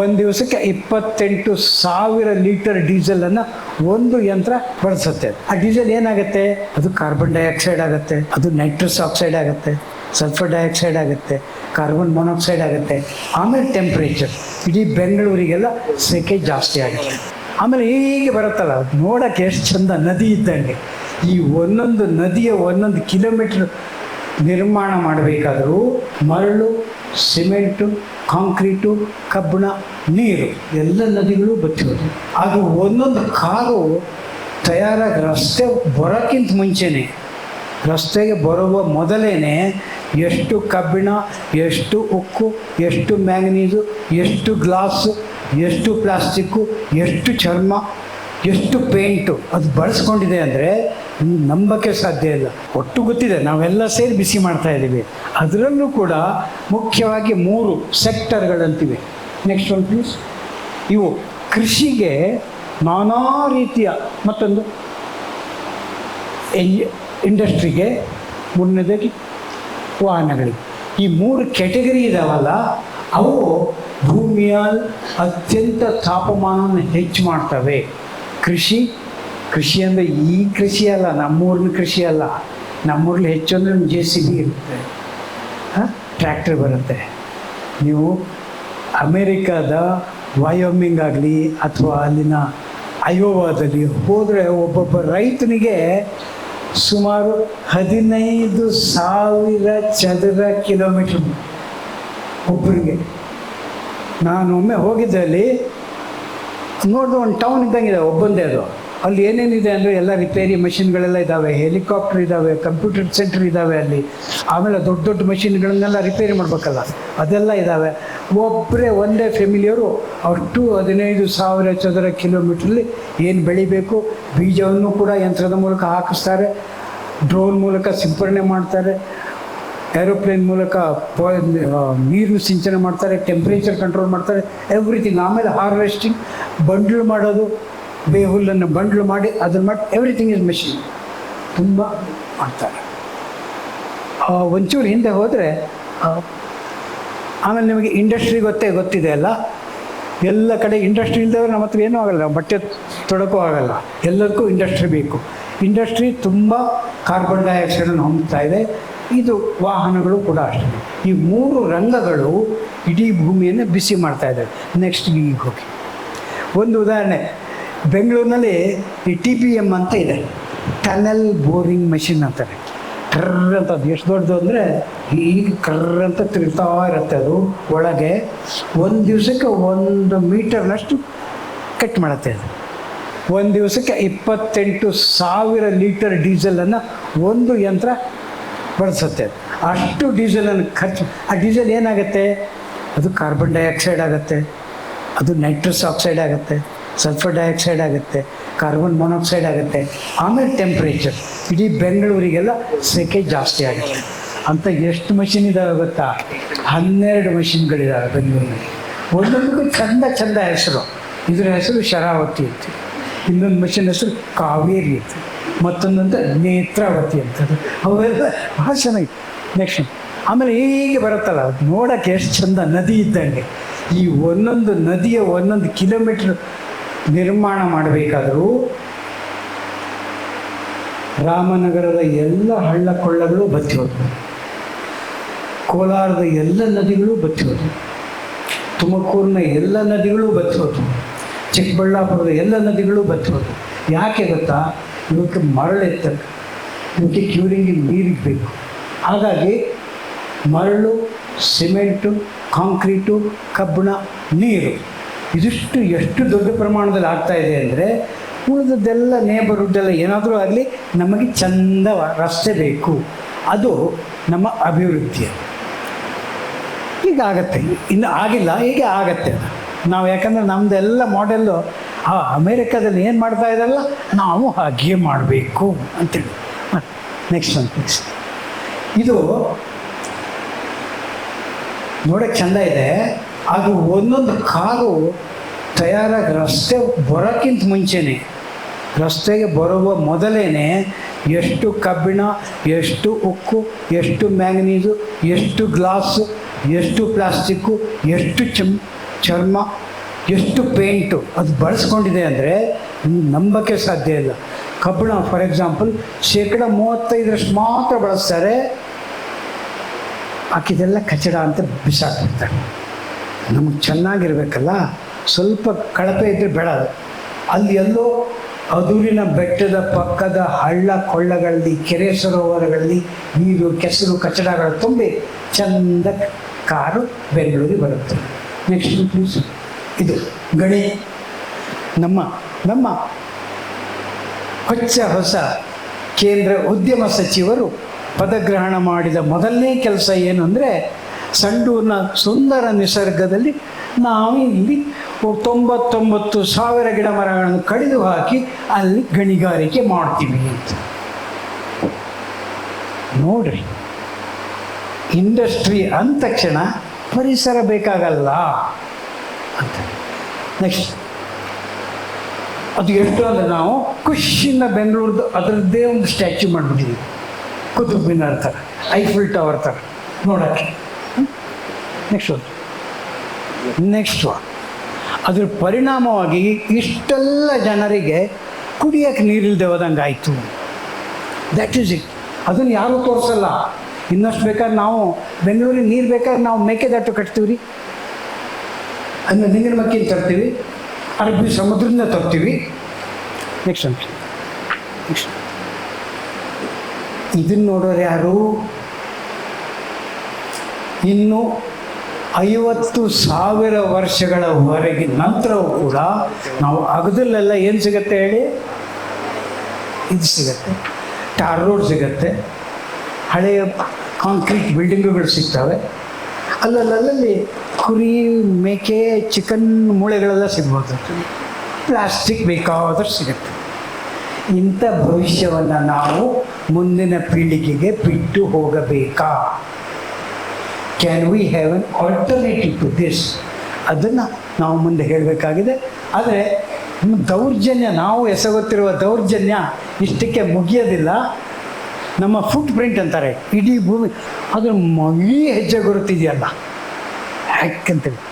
ಒಂದು ದಿವಸಕ್ಕೆ ಇಪ್ಪತ್ತೆಂಟು ಸಾವಿರ ಲೀಟರ್ ಡೀಸೆಲನ್ನು ಒಂದು ಯಂತ್ರ ಬಳಸುತ್ತೆ. ಆ ಡೀಸೆಲ್ ಏನಾಗುತ್ತೆ? ಅದು ಕಾರ್ಬನ್ ಡೈಆಕ್ಸೈಡ್ ಆಗುತ್ತೆ, ಅದು ನೈಟ್ರಸ್ ಆಕ್ಸೈಡ್ ಆಗುತ್ತೆ, ಸಲ್ಫರ್ ಡೈಆಕ್ಸೈಡ್ ಆಗುತ್ತೆ, ಕಾರ್ಬನ್ ಮೊನಾಕ್ಸೈಡ್ ಆಗುತ್ತೆ. ಆಮೇಲೆ ಟೆಂಪ್ರೇಚರ್. ಇಡೀ ಬೆಂಗಳೂರಿಗೆಲ್ಲ ಸೆಕೆ ಜಾಸ್ತಿ ಆಗುತ್ತೆ ಆಮೇಲೆ ಹೀಗೆ ಬರುತ್ತಲ್ಲ, ನೋಡೋಕ್ಕೆ ಎಷ್ಟು ಚಂದ ನದಿ ಇದ್ದಂಗೆ. ಈ ಒಂದೊಂದು ನದಿಯ ಒಂದೊಂದು ಕಿಲೋಮೀಟ್ರ್ ನಿರ್ಮಾಣ ಮಾಡಬೇಕಾದರೂ ಮರಳು ಸಿಮೆಂಟು, ಕಾಂಕ್ರೀಟು, ಕಬ್ಬಿಣ, ನೀರು, ಎಲ್ಲ ನದಿಗಳು ಬತ್ತಿರೋದು. ಅದು ಒಂದೊಂದು ಕಾರು ತಯಾರಾಗಿ ರಸ್ತೆ ಬರೋಕ್ಕಿಂತ ಮುಂಚೆನೇ, ರಸ್ತೆಗೆ ಬರುವ ಮೊದಲೇ ಎಷ್ಟು ಕಬ್ಬಿಣ, ಎಷ್ಟು ಉಕ್ಕು, ಎಷ್ಟು ಮ್ಯಾಂಗನೀಸು, ಎಷ್ಟು ಗ್ಲಾಸು, ಎಷ್ಟು ಪ್ಲಾಸ್ಟಿಕ್ಕು, ಎಷ್ಟು ಚರ್ಮ ಎಷ್ಟು ಪೇಂಟು ಅದು ಬಳಸ್ಕೊಂಡಿದೆ ಅಂದರೆ ನಂಬಕ್ಕೆ ಸಾಧ್ಯ ಇಲ್ಲ. ಒಟ್ಟು ಗೊತ್ತಿದೆ, ನಾವೆಲ್ಲ ಸೇರಿ ಬಿಸಿ ಮಾಡ್ತಾ ಇದ್ದೀವಿ. ಅದರಲ್ಲೂ ಕೂಡ ಮುಖ್ಯವಾಗಿ ಮೂರು ಸೆಕ್ಟರ್ಗಳಂತಿವೆ ನೆಕ್ಸ್ಟ್ ಒನ್ ಪ್ಲೀಸ್ ಇವು ಕೃಷಿಗೆ ನಾನಾ ರೀತಿಯ ಮತ್ತೊಂದು ಇಂಡಸ್ಟ್ರಿಗೆ ಮೂರನೇದಾಗಿ ವಾಹನಗಳಿಗೆ ಈ ಮೂರು ಕೆಟಗರಿ ಇದಾವಲ್ಲ, ಅವು ಭೂಮಿಯ ಅತ್ಯಂತ ತಾಪಮಾನವನ್ನು ಹೆಚ್ಚು ಮಾಡ್ತವೆ. ಕೃಷಿ ಕೃಷಿ ಅಂದರೆ ಈ ಕೃಷಿ ಅಲ್ಲ, ನಮ್ಮೂರಿನ ಕೃಷಿ ಅಲ್ಲ. ನಮ್ಮೂರಲ್ಲಿ ಹೆಚ್ಚು ಅಂದರೆ ಜೆ ಸಿ ಬಿ ಇರುತ್ತೆ. ಟ್ರ್ಯಾಕ್ಟರ್ ಬರುತ್ತೆ. ನೀವು ಅಮೇರಿಕಾದ ವಯೋಮಿಂಗ್ ಆಗಲಿ ಅಥವಾ ಅಲ್ಲಿನ ಅಯೋವಾದಲ್ಲಿ ಹೋದರೆ ಒಬ್ಬೊಬ್ಬ ರೈತನಿಗೆ ಸುಮಾರು ಹದಿನೈದು ಸಾವಿರ ಚದರ ಕಿಲೋಮೀಟ್ರ್ ಒಬ್ಬರಿಗೆ ನಾನು ಒಮ್ಮೆ ಹೋಗಿದ್ದೆ ಅಲ್ಲಿ ನೋಡಿದ್ರೆ ಒಂದು ಟೌನ್ ಇದ್ದಂಗಿದೆ ಒಬ್ಬಂದೇ ಅದು. ಅಲ್ಲಿ ಏನೇನಿದೆ ಅಂದರೆ ಎಲ್ಲ ರಿಪೇರಿ ಮಷಿನ್ಗಳೆಲ್ಲ ಇದ್ದಾವೆ ಹೆಲಿಕಾಪ್ಟರ್ ಇದ್ದಾವೆ ಕಂಪ್ಯೂಟರ್ ಸೆಂಟರ್ ಇದ್ದಾವೆ ಅಲ್ಲಿ. ಆಮೇಲೆ ದೊಡ್ಡ ದೊಡ್ಡ ಮಷಿನ್ಗಳನ್ನೆಲ್ಲ ರಿಪೇರಿ ಮಾಡಬೇಕಲ್ಲ, ಅದೆಲ್ಲ ಇದ್ದಾವೆ ಒಬ್ಬರೇ ಒಂದೇ ಫ್ಯಾಮಿಲಿಯವರು ಅಷ್ಟು ಹದಿನೈದು ಸಾವಿರ ಚದರ ಕಿಲೋಮೀಟ್ರಲ್ಲಿ ಏನು ಬೆಳಿಬೇಕು, ಬೀಜವನ್ನು ಕೂಡ ಯಂತ್ರದ ಮೂಲಕ ಹಾಕಿಸ್ತಾರೆ ಡ್ರೋನ್ ಮೂಲಕ ಸಿಂಪರಣೆ ಮಾಡ್ತಾರೆ. ಏರೋಪ್ಲೇನ್ ಮೂಲಕ ನೀರು ಸಿಂಚನೆ ಮಾಡ್ತಾರೆ ಟೆಂಪ್ರೇಚರ್ ಕಂಟ್ರೋಲ್ ಮಾಡ್ತಾರೆ ಎವ್ರಿಥಿಂಗ್ ಆಮೇಲೆ ಹಾರ್ವೆಸ್ಟಿಂಗ್ ಬಂಡ್ಲು ಮಾಡೋದು, ಬೇಹುಲ್ಲನ್ನು ಬಂಡ್ಲು ಮಾಡಿ, ಅದನ್ನು ಮಾಡಿ ಎವ್ರಿಥಿಂಗ್ ಇಸ್ ಮೆಷಿನ್ ತುಂಬ ಮಾಡ್ತಾರೆ. ಒಂಚೂರು ಹಿಂದೆ ಹೋದರೆ ಆಮೇಲೆ ನಿಮಗೆ ಇಂಡಸ್ಟ್ರಿ ಗೊತ್ತೇ, ಗೊತ್ತಿದೆ ಅಲ್ಲ? ಎಲ್ಲ ಕಡೆ ಇಂಡಸ್ಟ್ರಿ ಇಲ್ಲದವ್ರು ನಮ್ಮ ಹತ್ರ ಏನೂ ಆಗಲ್ಲ, ಬಟ್ಟೆ ತೊಡಕೂ ಆಗಲ್ಲ. ಎಲ್ಲದಕ್ಕೂ ಇಂಡಸ್ಟ್ರಿ ಬೇಕು. ಇಂಡಸ್ಟ್ರಿ ತುಂಬ ಕಾರ್ಬನ್ ಡೈಆಕ್ಸೈಡನ್ನು ಹೊಂದ್ತಾ ಇದೆ. ಇದು ವಾಹನಗಳು ಕೂಡ ಅಷ್ಟೇ. ಈ ಮೂರು ರಂಗಗಳು ಇಡೀ ಭೂಮಿಯನ್ನು ಬಿಸಿ ಮಾಡ್ತಾ ಇದ್ದಾವೆ. ನೆಕ್ಸ್ಟ್ ಈಗ ಹೋಗಿ. ಒಂದು ಉದಾಹರಣೆ. ಬೆಂಗಳೂರಿನಲ್ಲಿ ಈ ಟಿ ಪಿ ಎಂ ಅಂತ ಇದೆ. ಟನಲ್ ಬೋರಿಂಗ್ ಮೆಷಿನ್ ಅಂತಾರೆ. ಕರ್ರ್ ಅಂತ ಎಷ್ಟು ದೊಡ್ಡದು ಅಂದರೆ ಈಗ ಕರ್ರ್ ಅಂತ ತಿರುಗ್ತಾ ಇರುತ್ತೆ ಅದು ಒಳಗೆ. ಒಂದು ದಿವಸಕ್ಕೆ ಒಂದು ಮೀಟರ್ನಷ್ಟು ಕಟ್ ಮಾಡುತ್ತೆ ಅದು. ಒಂದು ದಿವಸಕ್ಕೆ ಇಪ್ಪತ್ತೆಂಟು ಸಾವಿರ ಲೀಟರ್ ಡೀಸೆಲನ್ನು ಒಂದು ಯಂತ್ರ ಅದು. ಅಷ್ಟು ಡೀಸೆಲನ್ನು ಖರ್ಚು ಆ ಡೀಸೆಲ್ ಏನಾಗುತ್ತೆ? ಅದು ಕಾರ್ಬನ್ ಡೈಆಕ್ಸೈಡ್ ಆಗುತ್ತೆ. ಅದು ನೈಟ್ರಸ್ ಆಕ್ಸೈಡ್ ಆಗುತ್ತೆ. ಸಲ್ಫರ್ ಡೈಆಕ್ಸೈಡ್ ಆಗುತ್ತೆ. ಕಾರ್ಬನ್ ಮೊನಾಕ್ಸೈಡ್ ಆಗುತ್ತೆ. ಆಮೇಲೆ ಟೆಂಪ್ರೇಚರ್. ಇಡೀ ಬೆಂಗಳೂರಿಗೆಲ್ಲ ಸೆಕೆ ಜಾಸ್ತಿ ಆಗುತ್ತೆ. ಅಂತ ಎಷ್ಟು ಮಷಿನ್ ಇದಾವೆ ಗೊತ್ತಾ? ಹನ್ನೆರಡು ಮಷಿನ್ಗಳಿದ್ದಾವೆ ಬೆಂಗಳೂರಿನಲ್ಲಿ. ಒಂದೊಂದಕ್ಕೂ ಚಂದ ಚಂದ ಹೆಸರು. ಇದರ ಹೆಸರು ಶರಾವತಿ ಇತ್ತು ಇನ್ನೊಂದು ಮಷಿನ್ ಹೆಸರು ಕಾವೇರಿ ಅಂತ. ಮತ್ತೊಂದಂತ ನೇತ್ರಾವತಿ ಅಂತದ್ದು ಅವೆಲ್ಲ ಭಾಳ ಚೆನ್ನಾಗಿ ನೆಕ್ಸ್ಟ್ ಆಮೇಲೆ ಹೀಗೆ ಬರುತ್ತಲ್ಲ ನೋಡೋಕ್ಕೆ ಎಷ್ಟು ಚಂದ ನದಿ ಇದ್ದಂಗೆ. ಈ ಒಂದೊಂದು ನದಿಯ ಒಂದೊಂದು ಕಿಲೋಮೀಟ್ರ್ ನಿರ್ಮಾಣ ಮಾಡಬೇಕಾದರೂ ರಾಮನಗರದ ಎಲ್ಲ ಹಳ್ಳ ಕೊಳ್ಳಗಳು ಬತ್ತಿ ಕೋಲಾರದ ಎಲ್ಲ ನದಿಗಳು ಬತ್ತಿ ಹೋದವು. ತುಮಕೂರಿನ ಎಲ್ಲ ನದಿಗಳು ಬತ್ತಿ ಚಿಕ್ಕಬಳ್ಳಾಪುರದ ಎಲ್ಲ ನದಿಗಳು ಬತ್ತಿ ಯಾಕೆ ಗೊತ್ತಾ? ಇವಕ್ಕೆ ಮರಳೆತ್ತಕ್ಕೆ ಇವಕ್ಕೆ ಕ್ಯೂರಿಂಗಿಗೆ ನೀರಿಗೆ ಬೇಕು. ಹಾಗಾಗಿ ಮರಳು, ಸಿಮೆಂಟು, ಕಾಂಕ್ರೀಟು, ಕಬ್ಬಿಣ, ನೀರು ಇದಿಷ್ಟು ಎಷ್ಟು ದೊಡ್ಡ ಪ್ರಮಾಣದಲ್ಲಿ ಆಗ್ತಾ ಇದೆ ಅಂದರೆ ಉಳಿದದ್ದೆಲ್ಲ ನೇಬರ್ಹುಡ್ಡೆಲ್ಲ ಏನಾದರೂ ಆಗಲಿ ನಮಗೆ ಚಂದ ರಸ್ತೆ ಬೇಕು. ಅದು ನಮ್ಮ ಅಭಿವೃದ್ಧಿ ಈಗ ಆಗತ್ತೆ. ಇನ್ನು ಆಗಿಲ್ಲ, ಹೀಗೆ ಆಗತ್ತೆ. ನಾವು ಯಾಕಂದರೆ ನಮ್ಮದೆಲ್ಲ ಮಾಡೆಲ್ಲು ಆ ಅಮೇರಿಕಾದಲ್ಲಿ ಏನು ಮಾಡ್ತಾ ಇದ್ದಾರಲ್ಲ? ನಾವು ಹಾಗೆ ಮಾಡಬೇಕು ಅಂತೇಳಿ. ನೆಕ್ಸ್ಟ್ ಒಂದು ನೆಕ್ಸ್ಟ್ ಇದು ನೋಡೋಕ್ಕೆ ಚೆಂದ ಇದೆ. ಅದು ಒಂದೊಂದು ಕಾರು ತಯಾರಾಗಿ ರಸ್ತೆ ಬರೋಕ್ಕಿಂತ ಮುಂಚೆನೇ, ರಸ್ತೆಗೆ ಬರುವ ಮೊದಲೇ ಎಷ್ಟು ಕಬ್ಬಿಣ, ಎಷ್ಟು ಉಕ್ಕು, ಎಷ್ಟು ಮ್ಯಾಂಗನೀಸು, ಎಷ್ಟು ಗ್ಲಾಸು, ಎಷ್ಟು ಪ್ಲಾಸ್ಟಿಕ್ಕು, ಎಷ್ಟು ಚಮ್ ಚರ್ಮ ಎಷ್ಟು ಪೇಂಟು ಅದು ಬಳಸ್ಕೊಂಡಿದೆ ಅಂದರೆ ನಂಬಕ್ಕೆ ಸಾಧ್ಯ ಇಲ್ಲ. ಕಬ್ಬಿಣ ಫಾರ್ ಎಕ್ಸಾಂಪಲ್ ಶೇಕಡ ಮೂವತ್ತೈದರಷ್ಟು ಮಾತ್ರ ಬಳಸ್ತಾರೆ. ಹಾಕಿದೆಲ್ಲ ಕಚಡ ಅಂತ ಬಿಸಾಕ್ಬಿಡ್ತಾರೆ. ನಮಗೆ ಚೆನ್ನಾಗಿರ್ಬೇಕಲ್ಲ? ಸ್ವಲ್ಪ ಕಳಪೆ ಇದ್ದರೆ ಬೇಡ ಅಲ್ಲಿ ಎಲ್ಲೋ ಅದುರಿನ ಬೆಟ್ಟದ ಪಕ್ಕದ ಹಳ್ಳ ಕೊಳ್ಳಗಳಲ್ಲಿ, ಕೆರೆ ಸರೋವರಗಳಲ್ಲಿ ನೀರು, ಕೆಸರು, ಕಚಡಗಳು ತುಂಬಿ ಚಂದ ಕಾರು ಬೆಂಗಳೂರಿಗೆ ಬರುತ್ತೆ. ನೆಕ್ಸ್ಟ್ ಪ್ಲೀಸ್ ಇದು ಗಣಿ. ನಮ್ಮ ನಮ್ಮ ಹೊಚ್ಚ ಹೊಸ ಕೇಂದ್ರ ಉದ್ಯಮ ಸಚಿವರು ಪದಗ್ರಹಣ ಮಾಡಿದ ಮೊದಲನೇ ಕೆಲಸ ಏನು ಅಂದರೆ ಸಂಡೂರಿನ ಸುಂದರ ನಿಸರ್ಗದಲ್ಲಿ ನಾವು ಇಲ್ಲಿ ತೊಂಬತ್ತೊಂಬತ್ತು ಸಾವಿರ ಗಿಡ ಮರಗಳನ್ನು ಕಡಿದು ಹಾಕಿ ಅಲ್ಲಿ ಗಣಿಗಾರಿಕೆ ಮಾಡ್ತೀವಿ ಅಂತ. ನೋಡ್ರಿ, ಇಂಡಸ್ಟ್ರಿ ಅಂದ ತಕ್ಷಣ ಪರಿಸರ ಬೇಕಾಗಲ್ಲ. ಅಂತ ನೆಕ್ಸ್ಟ್ ಅದು ಎಷ್ಟು ಅಂದರೆ ನಾವು ಖುಷಿಯಿಂದ ಬೆಂಗಳೂರದ್ದು ಅದರದ್ದೇ ಒಂದು ಸ್ಟ್ಯಾಚ್ಯೂ ಮಾಡಿಬಿಟ್ಟಿದ್ದೀವಿ ಕುತುಬ್ ಮಿನಾರ್ ಥರ ಐಫಿಲ್ ಟವರ್ ಥರ. ನೋಡೋಕ್ಕೆ. ನೆಕ್ಸ್ಟ್ ಒಂದು ನೆಕ್ಸ್ಟ್ ಅದ್ರ ಪರಿಣಾಮವಾಗಿ ಇಷ್ಟೆಲ್ಲ ಜನರಿಗೆ ಕುಡಿಯೋಕ್ಕೆ ನೀರಿಲ್ಲದೆ ಹೋದಂಗೆ ಆಯಿತು. ದ್ಯಾಟ್ ಈಸ್ ಇಟ್ ಅದನ್ನು ಯಾರೂ ತೋರಿಸಲ್ಲ. ಇನ್ನಷ್ಟು ಬೇಕಾದ್ರೆ ನಾವು ಬೆಂಗಳೂರಿಗೆ ನೀರು ಬೇಕಾದ್ರೆ ನಾವು ಮೇಕೆದಾಟು ಕಟ್ತೀವಿ ರೀ ಅದನ್ನ ನೀರಿನ ಮಕ್ಕಿನ ತರ್ತೀವಿ. ಅರಬ್ಬಿ ಸಮುದ್ರದಿಂದ ತರ್ತೀವಿ. ನೆಕ್ಸ್ಟ್ ಅಂತ ನೆಕ್ಸ್ಟ್ ಇದನ್ನು ನೋಡೋರು ಯಾರು? ಇನ್ನು ಐವತ್ತು ಸಾವಿರ ವರ್ಷಗಳವರೆಗೆ ನಂತರವೂ ಕೂಡ ನಾವು ಅಗದಲ್ಲೆಲ್ಲ ಏನು ಸಿಗತ್ತೆ ಹೇಳಿ? ಇದು ಸಿಗತ್ತೆ. ಟಾರ್ ರೋಡ್ ಸಿಗತ್ತೆ. ಹಳೆಯ ಕಾಂಕ್ರೀಟ್ ಬಿಲ್ಡಿಂಗುಗಳು ಸಿಗ್ತವೆ. ಅಲ್ಲಲ್ಲಲ್ಲಿ ಕುರಿ, ಮೇಕೆ, ಚಿಕನ್ ಮೂಳೆಗಳೆಲ್ಲ ಸಿಗ್ಬೋದು. ಪ್ಲಾಸ್ಟಿಕ್ ಬೇಕಾದರೂ ಸಿಗುತ್ತೆ. ಇಂಥ ಭವಿಷ್ಯವನ್ನು ನಾವು ಮುಂದಿನ ಪೀಳಿಗೆಗೆ ಬಿಟ್ಟು ಹೋಗಬೇಕಾ? Can we have an alternative to this ಅದನ್ನು ನಾವು ಮುಂದೆ ಹೇಳಬೇಕಾಗಿದೆ. ಆದರೆ, ದೌರ್ಜನ್ಯ, ನಾವು ಎಸಗುತ್ತಿರುವ ದೌರ್ಜನ್ಯ ಇಷ್ಟಕ್ಕೆ ಮುಗಿಯೋದಿಲ್ಲ. ನಮ್ಮ ಫುಟ್ ಪ್ರಿಂಟ್ ಅಂತಾರೆ. ಇಡೀ ಭೂಮಿ. ಅದ್ರ ಮಗಿ ಹೆಜ್ಜೆ ಗುರುತಿದೆಯಲ್ಲ? ಯಾಕಂತೇಳಿ